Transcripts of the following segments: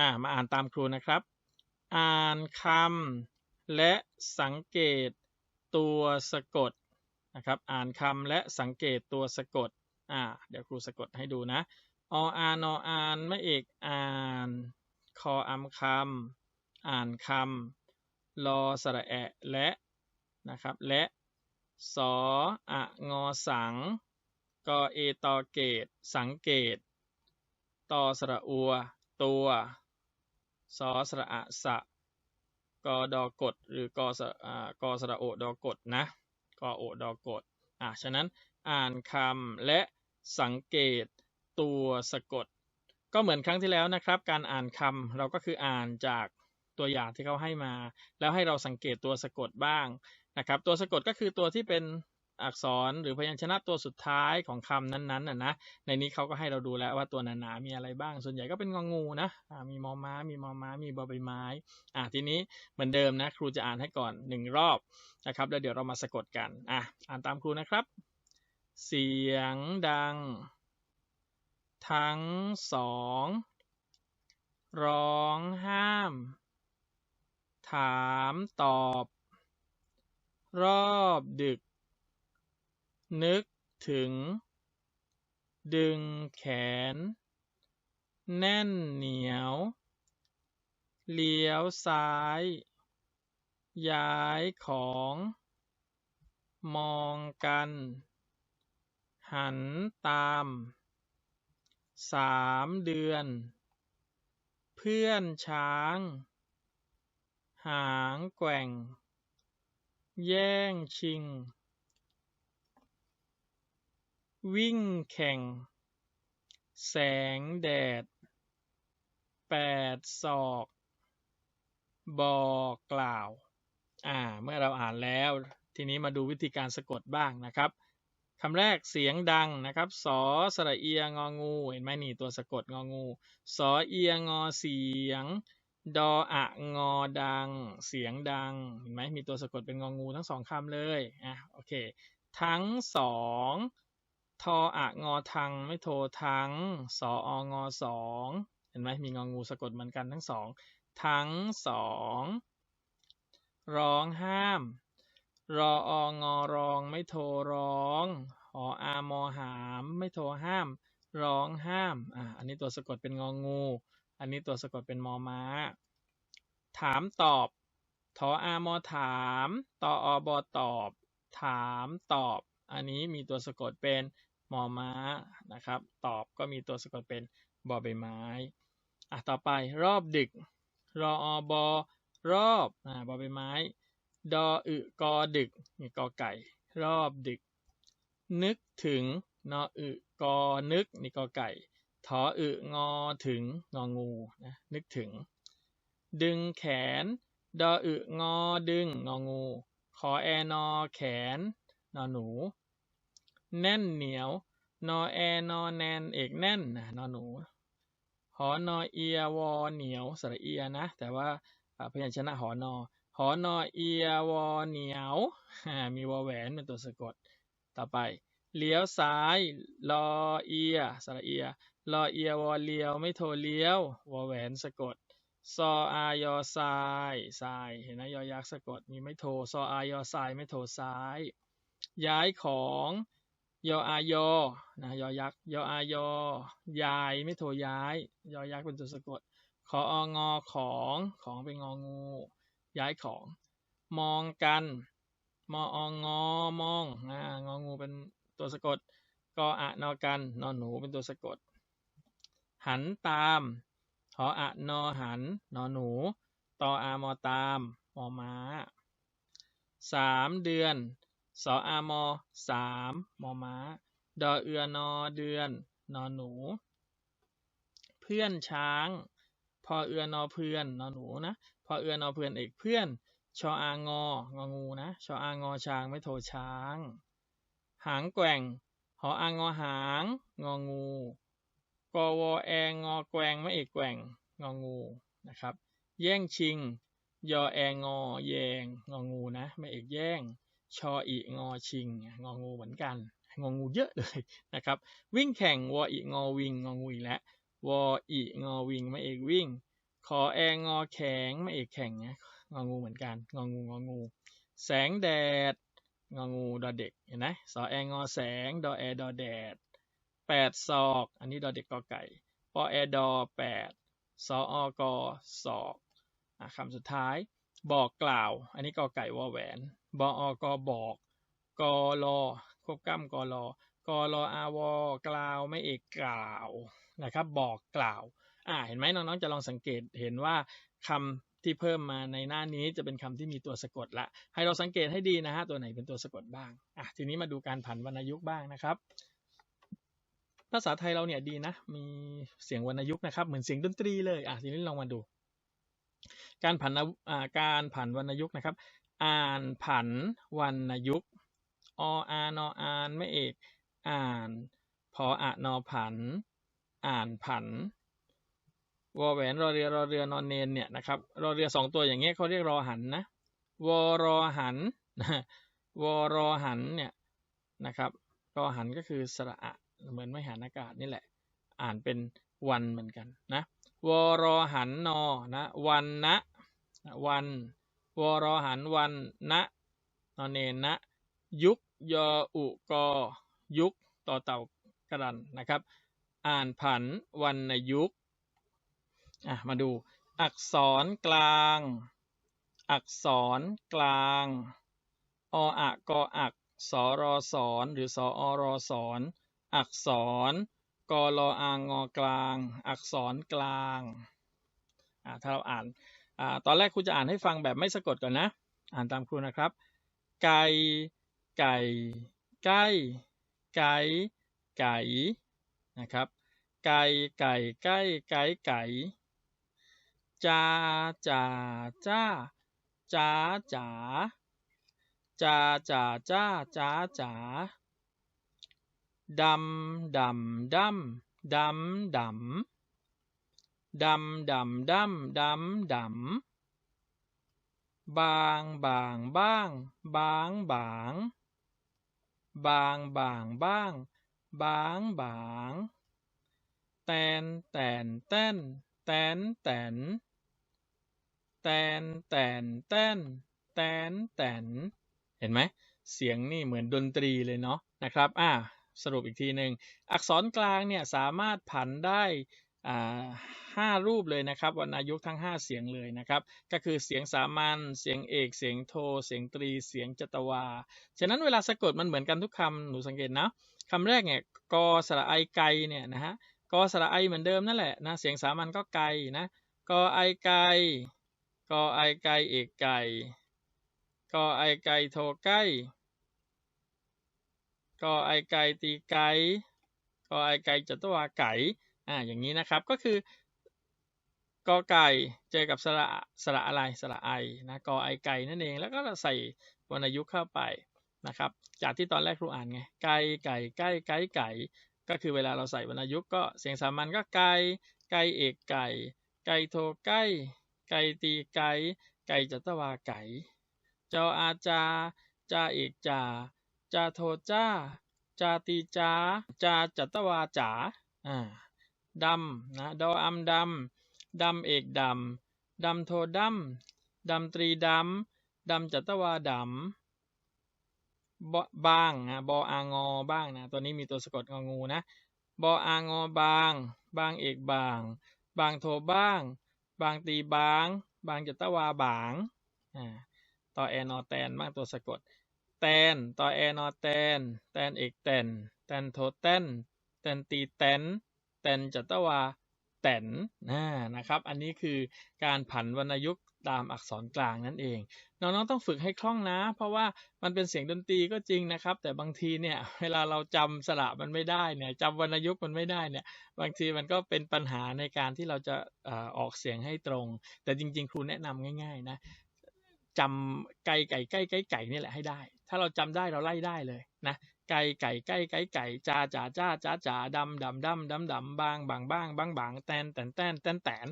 อ่ามาอ่านตามครูนะครับ อ่านคำและสังเกตตัวสะกดนะครับ อ่านคำและสังเกตตัวสะกดอ่าเดี๋ยวครูสะกดให้ดูนะออานออานไม่เอกอ่านคออำคำอ่านคำรอสระแอะและนะครับและสออะงอสังกอเอตอเกต สังเกต ตอสระอัว ตัว สอสระอะสะกอดอกด หรือกอสอ่ากอสระโอดอกดนะกอโอดอกดอะฉะนั้นอ่านคำและสังเกตตัวสะกด ก็เหมือนครั้งที่แล้วนะครับ การอ่านคำเราก็คืออ่านจากตัวอย่างที่เขาให้มา แล้วให้เราสังเกตตัวสะกดบ้างนะครับ ตัวสะกดก็คือตัวที่เป็น อักษรหรือพยัญชนะตัวสุดท้ายของคำนั้นๆน่ะนะในนี้เขาก็ให้เราดูแล้วว่าตัวหนาๆมีอะไรบ้าง ส่วนใหญ่ก็เป็นงองูนะมีมอม้า มีมอม้า มีบอใบไม้อะทีนี้เหมือนเดิมนะ ครูจะอ่านให้ก่อนหนึ่งรอบนะครับแล้วเดี๋ยวเรามาสะกดกันอะอ่านตามครูนะครับ เสียงดัง ทั้งสองร้องห้าม ถามตอบ รอบดึก นึกถึง ดึงแขน แน่นเหนียว เลี้ยวซ้าย ย้ายของ มองกัน หันตามสามเดือน เพื่อนช้าง หางแกว่ง แย่งชิง วิ่งแข่ง แสงแดด แปดศอก บอกกล่าว อ่า เมื่อเราอ่านแล้ว ทีนี้มาดูวิธีการสะกดบ้างนะครับคำแรกเสียงดังนะครับ สอสระเอียงองู เห็นไหมนี่ตัวสะกดงองู สอเอียงอเสียง ดออะงอดัง เสียงดัง เห็นไหมมีตัวสะกดเป็นงองูทั้งสองคำเลย อะ โอเค ทั้งสอง ทออะงอทังไม่โททั้งสอองอสองเห็นไหมมีงองูสะกดเหมือนกันทั้งสองทั้งสองร้องห้าม รอองอรองไม่โทร้องหออามอหาม ไม่โทห้าม ร้องห้ามอะอันนี้ตัวสะกดเป็นงองู อันนี้ตัวสะกดเป็นมอม้า ถามตอบทออามอถาม ตออบอตอบ ถามตอบ อันนี้มีตัวสะกดเป็นมอม้านะครับ ตอบก็มีตัวสะกดเป็นบอใบไม้อะต่อไปรอบดึก รออบอรอบอ่าบอใบไม้ ดออึกอดึกมีกอไก่ รอบดึก นึกถึงนออึกอนึกนี่กอไก่ถออึงอถึงงองูนะนึกถึง ดึงแขน ดออึงอดึงงองู ขอแอนอแขนนอหนู แน่นเหนียว นอแอนอแนนเอกแน่นนะนอหนูหอนอเอียวอเหนียวสระเอียนะ แต่ว่าพยัญชนะหอนอหอนอเอียวอเหนียวมีวอแหวนเป็นตัวสะกด ต่อไปเลี้ยวซ้ายรอเอียสระเอียรอเอียวอเลี้ยวไม่โทเลี้ยววอแหวนสะกดซออายอทรายทรายเห็นไหมยอยักษ์สะกดมีไม่โทซออายอทรายไม่โทซ้าย ย้ายของ ยออายอนะยอยักษ์ยออายอยายไม่โทย้าย ยอยักษ์เป็นตัวสะกด ขอองอของของเป็นงองู ย้ายของ มองกันมอองอมองอ่างองูเป็นตัวสะกดกออะนอกันนอนหนูเป็นตัวสะกด หันตามหออะนอหันนอหนูตออามอตามมอม้าสามเดือน สออามอสามมอม้า ดอเอือนอเดือน นอหนู เพื่อนช้าง พอเอือนอเพื่อน นอหนูนะ พอเอือนอเพื่อนเอกเพื่อน ชออางององูนะ ชออางอช้างไม่โทช้าง หางแกว่ง หออางอหาง งองูกวอแองอแกว่งไม่เอกแกว่ง งองูนะครับ แย่งชิง ยอแองอแยง งองูนะ ไม่เอกแย่ง ชออีงอชิง งองูเหมือนกัน งองูเยอะเลยนะครับ วิ่งแข่งวออีงอวิง งองูอีกแล้ววออีงอวิงไม่เอกวิ่ง ขอแองอแข็งไม่เอกแข็งนะงองูเหมือนกัน งองูงองู แสงแดด งองูดอเด็กเห็นไหมสอแองอแสง ดอแอดอแดดแปดศอก อันนี้ดอเด็กกอไก่ปอแอดอแปดสออกอศอกคำสุดท้ายบอกกล่าว อันนี้กอไก่วอแหวน บออกบอกกรอควบกล้ำกรอกรออาวกล่าวไม่เอกกล่าวนะครับ บอกกล่าว อ่า เห็นไหมน้องๆจะลองสังเกตเห็นว่าคำที่เพิ่มมาในหน้านี้จะเป็นคำที่มีตัวสะกดละ ให้เราสังเกตให้ดีนะฮะตัวไหนเป็นตัวสะกดบ้างอะทีนี้มาดูการผันวรรณยุกต์บ้างนะครับ ภาษาไทยเราเนี่ยดีนะ มีเสียงวรรณยุกต์นะครับ เหมือนเสียงดนตรีเลยอะทีนี้ลองมาดู การผันอ่าการผันวรรณยุกต์นะครับ อ่านผันวรรณยุกต์ออานออานไม่เอกอ่านพออะนอผัน อ่านผันวอแหวนรอเรือรอเรือนอนเนนเนี่ยนะครับรอเรือสองตัวอย่างเงี้ยเขาเรียกรอหันนะวอรอหันวอรอหันเนี่ยนะครับรอหันก็คือสระอะเหมือนไม่หันอากาศนี่แหละ อ่านเป็นวันเหมือนกันนะวอรอหันนอนะวันนะวัน วอรหันวันนะนอนเนนะ ยุกยออุกอยุกต่อเต่ากระดันนะครับ อ่านผันวันในยุกอะมาดู อักษรกลาง อักษรกลางออะกออักสรอสอนหรือสอรอสอนอักษรกรออางอกลาง อักษรกลางถ้าเราอ่าน อ่าตอนแรกครูจะอ่านให้ฟังแบบไม่สะกดก่อนนะ อ่านตามครูนะครับ ไก่ ไก่ ไก่ ไก่ ไก่ นะครับ ไก่ ไก่ ไก่ ไก่ ไก่จ้าจ่าจ้าจ้าจ๋าจ้าจ่าจ้าจ้าจ๋าดำดำดำดำดำ ดำดำดำดำดำบางบางบ้าง บางบาง บางบางบ้าง บางบางแตนแตนแต้นแตนแตนแตนแตนแต้นแตนแตนเห็นไหมเสียงนี่เหมือนดนตรีเลยเนาะนะครับอ่าสรุปอีกทีหนึ่งอักษรกลางเนี่ยสามารถผันได้ ห้ารูปเลยนะครับวรรณยุกทั้ง 5 เสียงเลยนะครับ ก็คือเสียงสามัญเสียงเอก เสียงโท เสียงตรี เสียงจัตวา ฉะนั้นเวลาสะกดมันเหมือนกันทุกคำหนูสังเกตนะคำแรกเนี่ยกอสระไอไกเนี่ยนะฮะกอสระไอเหมือนเดิมนั่นแหละนะเสียงสามัญก็ไกนะกอไอไกกอไอไกเอกไก่กอไอไกโทไกกอไอไกตีไกกอไอไกจัตวาไก่ อ่าอย่างนี้นะครับก็คือกอไก่เจอกับสระสระอะไรสระไอนะกอไอไก่นั่นเอง แล้วก็ใส่วรรณยุกต์เข้าไปนะครับ จากที่ตอนแรกครูอ่านไงไก่ไก่ไก่ไก่ไก่ ก็คือเวลาเราใส่วรรณยุกต์ก็เสียงสามัญก็ไก่ไก่เอกไก่ ไก่โทไก่ไก่ตีไก่ไก่จัตวาไก่จออาจาจาเอกจาจาโทจ้า จาตีจาจาจัตวาจ๋าอ่า ดำนะดออัมดำดำเอกดำดำโทดำดำตรีดำดำจัตวาดำบ้างนะบออางอบ้างนะตัวนี้มีตัวสะกดงองูนะบออางอบาง บางเอกบาง บางโทบ้าง บางตีบาง บางจัตวาบางอ่าต่อแอนอแตนบ้างตัวสะกดแตนต่อแอนอแตนแตนเอกแตนแตนโทแตนแตนตีแตน แตนจัตวาแตนนะนะครับ อันนี้คือการผันวรรณยุกต์ตามอักษรกลางนั่นเอง น้องๆต้องฝึกให้คล่องนะ เพราะว่ามันเป็นเสียงดนตรีก็จริงนะครับ แต่บางทีเนี่ยเวลาเราจำสระมันไม่ได้เนี่ยจำวรรณยุกต์มันไม่ได้เนี่ย บางทีมันก็เป็นปัญหาในการที่เราจะออกเสียงให้ตรง แต่จริง ๆ ครูแนะนำง่าย ๆ นะจำไก่ไก่ไก่ไก่ไก่นี่แหละให้ได้ ถ้าเราจำได้เราไล่ได้เลยนะ ไก่ไก่ไก่ไก่ไก่จ้าจ้าจ้าจ้าจ้าดำดำดำดำดำบางบางบางบางบางแตนแตนแตนแตนแตน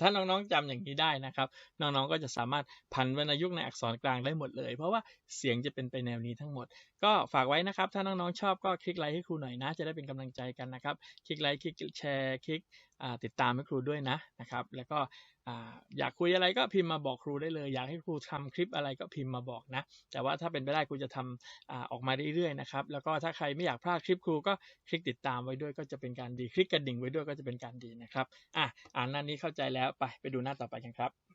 ถ้าน้องๆจำอย่างนี้ได้นะครับ น้องๆก็จะสามารถพันวรรณยุกต์ในอักษรกลางได้หมดเลย เพราะว่าเสียงจะเป็นไปแนวนี้ทั้งหมด ก็ฝากไว้นะครับ ถ้าน้องๆชอบก็คลิกไลค์ให้ครูหน่อยนะ จะได้เป็นกำลังใจกันนะครับ คลิกไลค์คลิกแชร์คลิกติดตามให้ครูด้วยนะนะครับ แล้วก็ อยากคุยอะไรก็พิมพ์มาบอกครูได้เลย อยากให้ครูทำคลิปอะไรก็พิมพ์มาบอกนะ แต่ว่าถ้าเป็นไปได้ครูจะทำอ่าออกมาเรื่อยๆนะครับแล้วก็ถ้าใครไม่อยากพลาดคลิปครูก็คลิกติดตามไว้ด้วยก็จะเป็นการดี คลิกกระดิ่งไว้ด้วยก็จะเป็นการดีนะครับอะอ่านหน้านี้เข้าใจแล้วไปไปดูหน้าต่อไปกันครับ